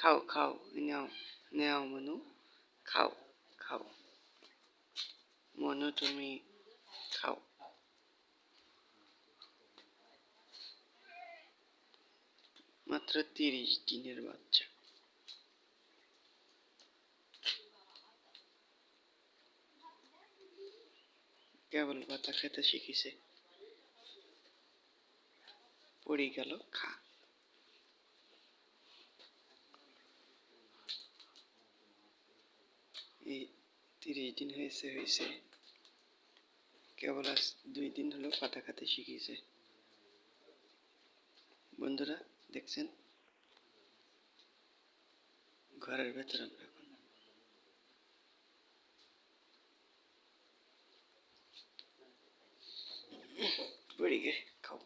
খাও খাও নাও নাও মনু খাও খাও মনু তুমি খাও মাত্র তিরিশ দিনের বাচ্চা কেবল পাতা খেতে শিখিছে পড়ে গেল খা এই তিরিশ দিন হয়েছে হয়েছে। কেবল আজ দুই দিন হলো পাতা খেতে শিখিয়েছে। বন্ধুরা, দেখছেন? ঘরের ভেতরে আমরা এখন খাও।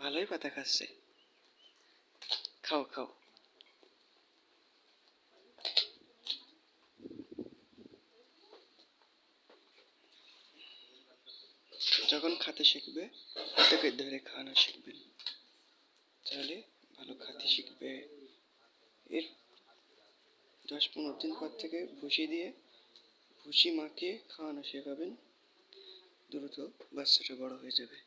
ভালোই পাতা খাচ্ছে। খাও খাও। যখন খাতে শিখবে হাতেকে ধরে খাওয়ানো শিখবেন তাহলে ভালো খাতে শিখবে। এর দশ পনেরো দিন পর থেকে ভুসি দিয়ে ভুসি মাখিয়ে খাওয়ানো শেখাবেন। দ্রুত বাচ্চাটা বড় হয়ে যাবে।